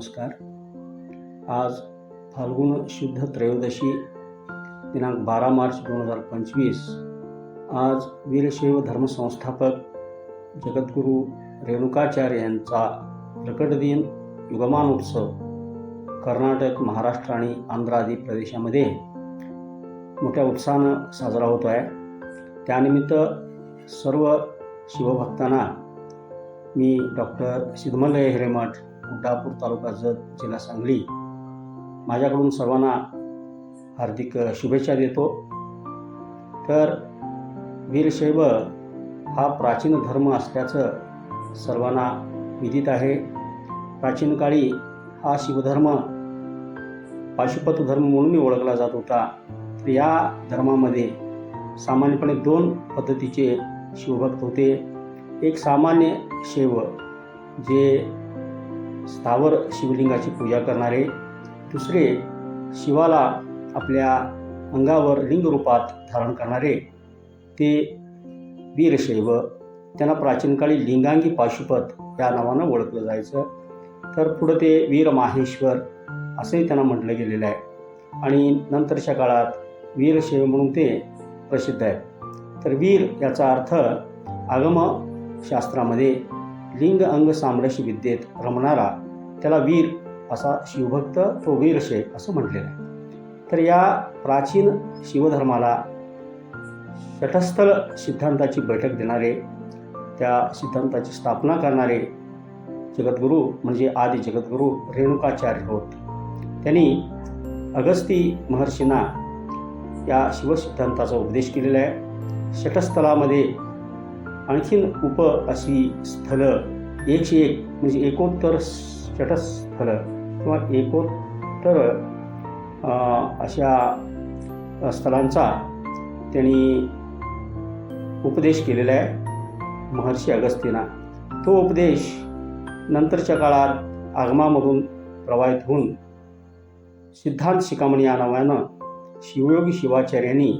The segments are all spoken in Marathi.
नमस्कार. आज फाल्गुन शुद्ध त्रयोदशी दिनांक बारा मार्च दोन हजार पंचवीस. आज वीरशैव धर्मसंस्थापक जगद्गुरू रेणुकाचार्य यांचा प्रकट दिन युगमान उत्सव कर्नाटक महाराष्ट्र आणि आंध्र आदी प्रदेशामध्ये मोठ्या उत्साहानं साजरा होतो आहे त्यानिमित्त सर्व शिवभक्तांना मी डॉक्टर सिद्धमल्ल हिरेमठ गुड्डापूर तालुका जत जिल्हा सांगली. माझ्याकडून सर्वांना हार्दिक शुभेच्छा देतो. तर वीरशैव हा प्राचीन धर्म असल्याचं सर्वांना विदित आहे. प्राचीन काळी हा शिवधर्म पाशुपत धर्म म्हणूनही ओळखला जात होता. तर या धर्मामध्ये सामान्यपणे दोन पद्धतीचे शिवभक्त होते. एक सामान्य शैव जे स्थावर शिवलिंगाची पूजा करणारे. दुसरे शिवाला आपल्या अंगावर लिंगरूपात धारण करणारे. ते वीरशैव. त्यांना प्राचीन काळी लिंगांगी पाशुपत या नावानं ओळखलं जायचं. तर पुढं ते वीर माहेश्वर असंही त्यांना म्हटलं गेलेलं आहे. आणि नंतरच्या काळात वीरशैव म्हणून ते प्रसिद्ध आहे. तर वीर याचा अर्थ आगम शास्त्रामध्ये लिंग अंग सामरस्य विद्येत रमणारा त्याला वीर असा शिवभक्त तो वीरशय असं म्हटलेलं आहे. तर या प्राचीन शिवधर्माला तटस्थल सिद्धांताची बैठक देणारे त्या सिद्धांताची स्थापना करणारे जगद्गुरू म्हणजे आदी जगद्गुरू रेणुकाचार्य होत. त्यांनी अगस्ती महर्षींना या शिवसिद्धांताचा उपदेश केलेला आहे. शटस्थलामध्ये आणखीन उप अशी स्थलं एकशे एक म्हणजे एकोत्तर षटस्थलं किंवा एकोत्तर अशा स्थलांचा त्यांनी उपदेश केलेला आहे महर्षी अगस्तीना तो उपदेश नंतरच्या काळात आगमामधून प्रवाहित होऊन सिद्धांत शिकामणी या नावानं शिवयोगी शिवाचार्यांनी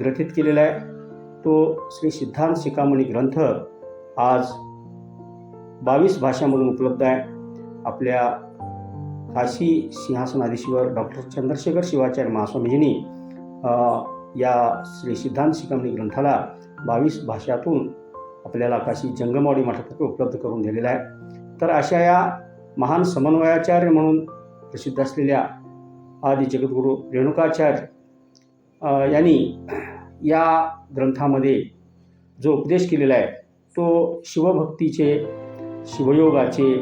ग्रथित केलेला आहे. तो श्री सिद्धांत शिकामणी ग्रंथ आज बावीस भाषांमधून उपलब्ध आहे. आपल्या काशी सिंहासनाधीश्वर डॉक्टर चंद्रशेखर शिवाचार्य महास्वामीजींनी या श्री सिद्धांत शिकामणी ग्रंथाला बावीस भाषातून आपल्याला काशी जंगमवाडी मठातर्फे उपलब्ध करून दिलेला आहे. तर अशा या महान समन्वयाचार्य म्हणून प्रसिद्ध असलेल्या आदि जगद्गुरू रेणुकाचार्य यांनी या ग्रंथामध्ये जो उपदेश केलेला आहे तो शिवभक्तीचे शिवयोगाचे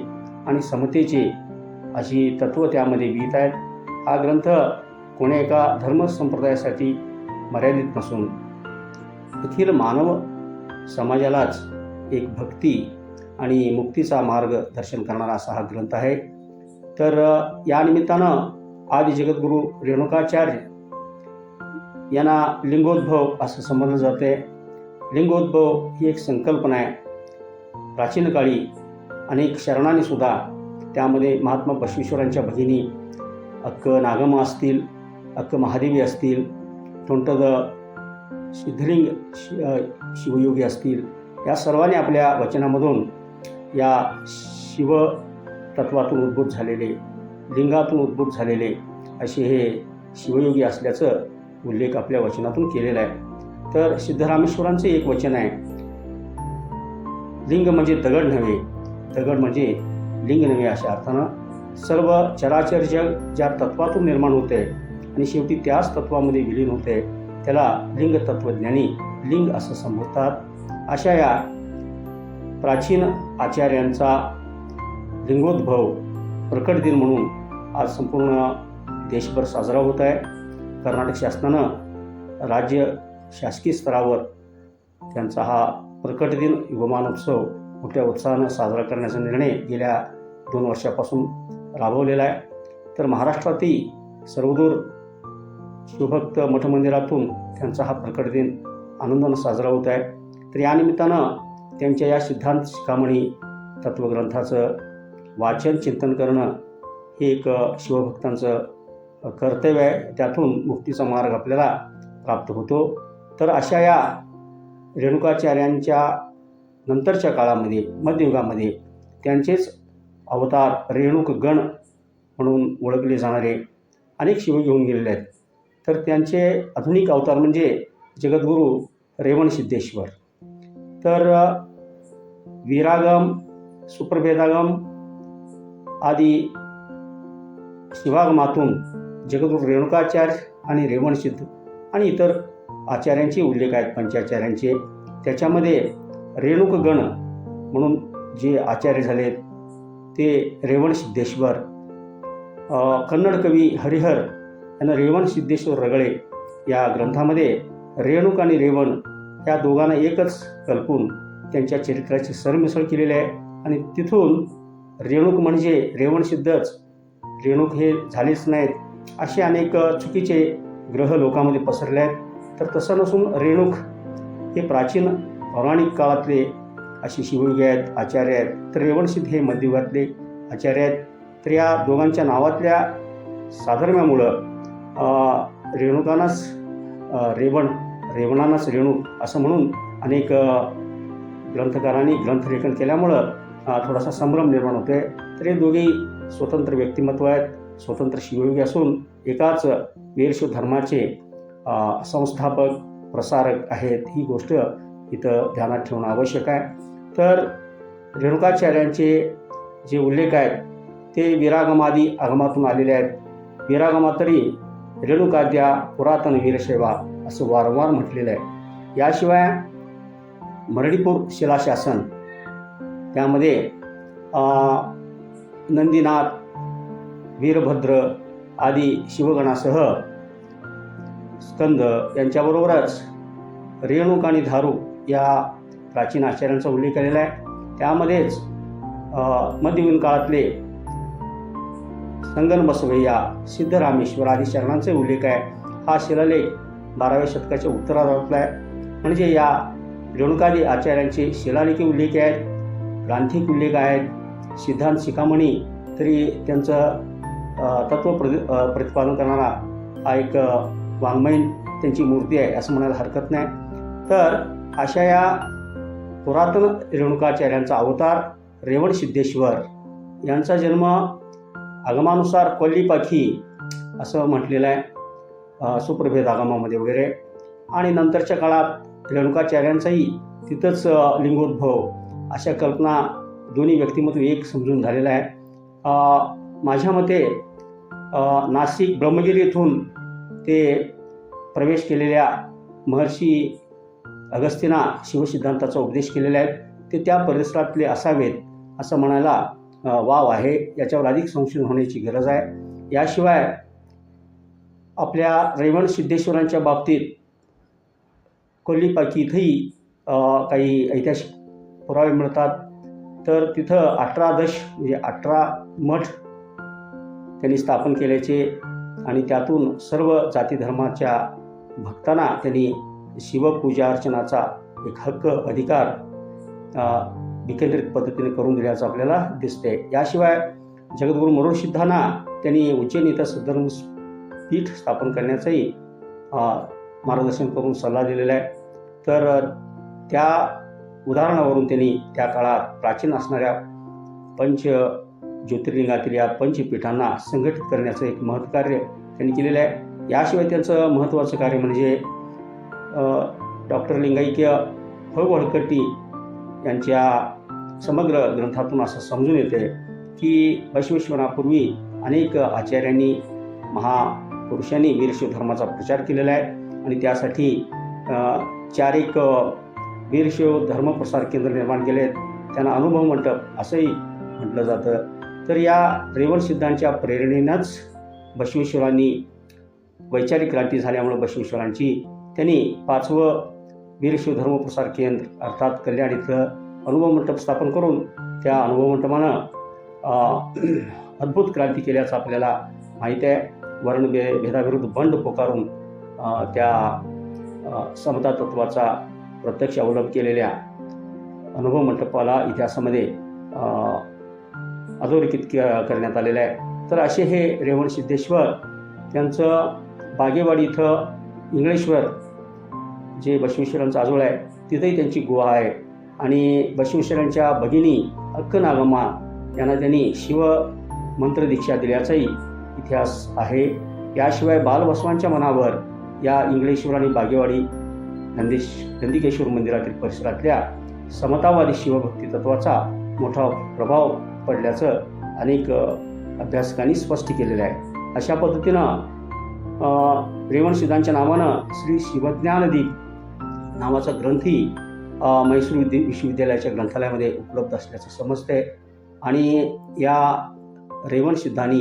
आणि समतेचे अशी तत्त्व त्यामध्ये विहित आहेत. हा ग्रंथ कोण्या एका धर्मसंप्रदायासाठी मर्यादित नसून अखिल मानव समाजालाच एक भक्ती आणि मुक्तीचा मार्ग दर्शन करणारा असा हा ग्रंथ आहे. तर या निमित्तानं आदि जगद्गुरू रेणुकाचार्य यांना लिंगोद्भव असं समजलं जाते. लिंगोद्भव ही एक संकल्पना आहे. प्राचीन काळी अनेक शरणांनीसुद्धा त्यामध्ये महात्मा बसवेश्वरांच्या भगिनी अक्क नागमा असतील अक्क महादेवी असतील तोंटद सिद्धलिंग शि शिवयोगी असतील या सर्वांनी आपल्या वचनामधून या शिव तत्वातून उद्भूत झालेले लिंगातून उद्भूत झालेले असे हे शिवयोगी असल्याचं उल्लेख आपल्या वचनातून केलेला आहे. तर सिद्धरामेश्वरांचे एक वचन आहे. लिंग म्हणजे दगड नव्हे. दगड म्हणजे लिंग नव्हे अशा अर्थानं सर्व चराचर जग ज्या तत्वातून निर्माण होते आणि शेवटी त्याच तत्वामध्ये विलीन होते त्याला लिंग तत्वज्ञानी लिंग असं संबोधतात. अशा या प्राचीन आचार्यांचा लिंगोद्भव प्रकट दिन म्हणून आज संपूर्ण देशभर साजरा होत आहे. कर्नाटक शासनानं राज्य शासकीय स्तरावर त्यांचा हा प्रकट दिन युगमानोत्सव मोठ्या उत्साहानं साजरा करण्याचा निर्णय गेल्या दोन वर्षापासून राबवलेला आहे. तर महाराष्ट्रातही सर्वदूर शिवभक्त मठमंदिरातून त्यांचा हा प्रकट दिन आनंदानं साजरा होत आहे. तर या निमित्तानं त्यांच्या या सिद्धांत शिकामणी तत्त्वग्रंथाचं वाचन चिंतन करणं हे एक शिवभक्तांचं कर्तव्य आहे त्यातून मुक्तीचा मार्ग आपल्याला प्राप्त होतो. तर अशा या रेणुकाचार्यांच्या नंतरच्या काळामध्ये मध्ययुगामध्ये त्यांचेच अवतार रेणुक गण म्हणून ओळखले जाणारे अनेक शिव घेऊन गेलेले आहेत. तर त्यांचे आधुनिक अवतार म्हणजे जगद्गुरू रेवण सिद्धेश्वर. तर वीरागम विरागम सुप्रभेदागम आदी शिवागमातून जगद्गुरू रेणुकाचार्य आणि रेवणसिद्ध आणि इतर आचार्यांचे उल्लेख आहेत पंचाचार्यांचे. त्याच्यामध्ये रेणुकगण म्हणून जे आचार्य झालेत ते रेवण सिद्धेश्वर कन्नड कवी हरिहर यांना रेवण सिद्धेश्वर रगळे या ग्रंथामध्ये रेणुक आणि रेवण या दोघांना एकच कल्पून त्यांच्या चरित्राची सरमिसळ केलेली आहे. आणि तिथून रेणुक म्हणजे रेवणसिद्धच. रेणुक हे झालेच नाहीत. असे अनेक चुकीचे ग्रह लोकांमध्ये पसरले आहेत. तर तसं नसून रेणुक हे प्राचीन पौराणिक काळातले असे शिवयोगी आहेत आचार्य आहेत. तर रेवणसिद्ध हे मध्ययुगातले आचार्य आहेत. तर या दोघांच्या नावातल्या साधर्म्यामुळं रेणुकांनाच रेवण रेवणांनाच रेणूक असं म्हणून अनेक ग्रंथकारांनी ग्रंथलेखन केल्यामुळं थोडासा संभ्रम निर्माण होतोय. तर हे दोघेही स्वतंत्र व्यक्तिमत्व आहेत. स्वतंत्र शिवयोगी असून एकाच वीरशैव धर्माचे संस्थापक प्रसारक आहेत ही गोष्ट इथं ध्यानात ठेवणं आवश्यक आहे. तर रेणुकाचार्यांचे जे उल्लेख आहेत ते विरागमादी आगमातून आलेले आहेत. विरागमा तरी रेणुकाद्या पुरातन वीरशैवा असं वारंवार म्हटलेलं आहे. याशिवाय मरडीपूर शिलाशासन त्यामध्ये नंदीनाथ वीरभद्र आदी शिवगणासह स्कंद यांच्याबरोबरच रेणुक आणि धारू या प्राचीन आचार्यांचा उल्लेख केलेला आहे. त्यामध्येच मध्ययुगीन काळातले संगन बसवैया सिद्धरामेश्वर आदी शरणांचे उल्लेख आहे. हा शिलालेख बाराव्या शतकाच्या उत्तरार्धातला आहे. म्हणजे या रेणुकादी आचार्यांचे शिलालेखी उल्लेख आहेत ग्रांथिक उल्लेख आहेत सिद्धांत शिखामणी तरी त्यांचं तत्व प्रति प्रतिपादन करणारा हा एक वाङ्मयीन त्यांची मूर्ती आहे असं म्हणायला हरकत नाही. तर अशा या पुरातन रेणुकाचार्यांचा अवतार रेवण सिद्धेश्वर यांचा जन्म आगमानुसार कोल्लीपाखी असं म्हटलेलं आहे सुप्रभेद आगमामध्ये वगैरे. आणि नंतरच्या काळात रेणुकाचार्यांचाही तिथंच लिंगोद्भव अशा कल्पना दोन्ही व्यक्तिमत्व एक समजून झालेलं आहे. माझ्या मते नाशिक ब्रह्मगिरी येथून ते प्रवेश केलेल्या महर्षी अगस्तीना शिवसिद्धांताचा उपदेश केलेला आहे ते त्या परिसरातले असावेत असं म्हणायला वाव आहे. याच्यावर अधिक संशोधन होण्याची गरज आहे. याशिवाय आपल्या रेवण सिद्धेश्वरांच्या बाबतीत कोल्लीपाकी इथंही काही ऐतिहासिक पुरावे मिळतात. तर तिथं अठरा दश म्हणजे अठरा मठ त्यांनी स्थापन केल्याचे आणि त्यातून सर्व जाती धर्माच्या भक्तांना त्यांनी शिवपूजा अर्चनाचा एक हक्क अधिकार विकेंद्रित पद्धतीने करून दिल्याचं आपल्याला दिसते याशिवाय जगद्गुरू मरुड त्यांनी उज्जैन इथं सद्धर्म पीठ स्थापन करण्याचंही मार्गदर्शन करून सल्ला दिलेला आहे. तर त्या उदाहरणावरून त्यांनी त्या काळात प्राचीन असणाऱ्या पंच ज्योतिर्लिंगातील या पंचपीठांना संघटित करण्याचं एक महत्कार्य त्यांनी केलेलं आहे. याशिवाय त्यांचं महत्त्वाचं कार्य म्हणजे डॉक्टर लिंगाईक्य फळवळकटी यांच्या समग्र ग्रंथातून असं समजून येते की बसवेश्वरापूर्वी अनेक आचार्यांनी महापुरुषांनी वीरशिव धर्माचा प्रचार केलेला आहे आणि त्यासाठी चार एक वीरशिव धर्मप्रसार केंद्र निर्माण केले आहेत. त्यांना अनुभव मंडप असंही म्हटलं जातं. तर या रेवण सिद्धांच्या प्रेरणेनंच भस्मेश्वरांनी वैचारिक क्रांती झाल्यामुळं भस्मेश्वरांची त्यांनी पाचवं वीरशिव धर्मप्रसार केंद्र अर्थात कल्याण इथलं अनुभव मंडप स्थापन करून त्या अनुभव मंडपानं अद्भुत क्रांती केल्याचं आपल्याला माहीत आहे. वर्ण भे भेदाविरुद्ध बंड पोकारून त्या समता तत्वाचा प्रत्यक्ष अवलंब केलेल्या अनुभव मंडपाला इतिहासामध्ये अधोरेखित करण्यात आलेलं आहे. तर असे हे रेवण सिद्धेश्वर त्यांचं बागेवाडी इथं इंगळेश्वर जे बसवेश्वरांचं आजोळ आहे तिथंही त्यांची गुहा आहे. आणि बसवेश्वरांच्या भगिनी अक्क नागम्मा यांना त्यांनी शिव मंत्रदीक्षा दिल्याचाही इतिहास आहे. याशिवाय बालबसवांच्या मनावर या इंगळेश्वर आणि बागेवाडी नंदेश नंदिकेश्वर मंदिरातील परिसरातल्या समतावादी शिवभक्ती तत्वाचा मोठा प्रभाव पडल्याचं अनेक अभ्यासकांनी स्पष्ट केलेलं आहे. अशा पद्धतीनं अ, रेवणसिद्धांच्या नावानं श्री शिवज्ञानदीप नावाचा ग्रंथही म्हैसूर विद्य विश्वविद्यालयाच्या ग्रंथालयामध्ये उपलब्ध असल्याचं समजते आणि या रेवणसिद्धांनी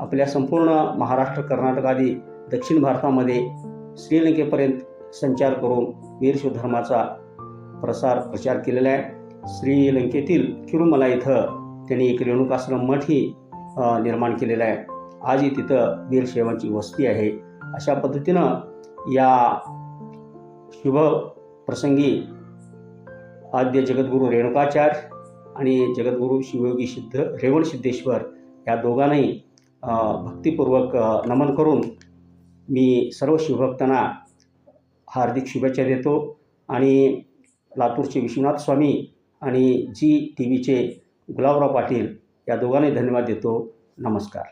आपल्या संपूर्ण महाराष्ट्र कर्नाटक आदी दक्षिण भारतामध्ये श्रीलंकेपर्यंत संचार करून वीरशैव धर्माचा प्रसार प्रचार केलेला आहे. श्रीलंकेतील तिरुमला इथं त्यांनी एक रेणुकाश्रम मठही निर्माण केलेला आहे. आजही तिथं वीरशैवांची वस्ती आहे. अशा पद्धतीनं या शुभ प्रसंगी आद्य जगद्गुरू रेणुकाचार्य आणि जगद्गुरू शिवयोगी सिद्ध रेवण सिद्धेश्वर या दोघांनाही भक्तिपूर्वक नमन करून मी सर्व शिवभक्तांना हार्दिक शुभेच्छा देतो. आणि लातूरचे विश्वनाथ स्वामी आणि जी टी व्हीचे गुलाबराव पाटील या दोघांनाही धन्यवाद देतो. नमस्कार.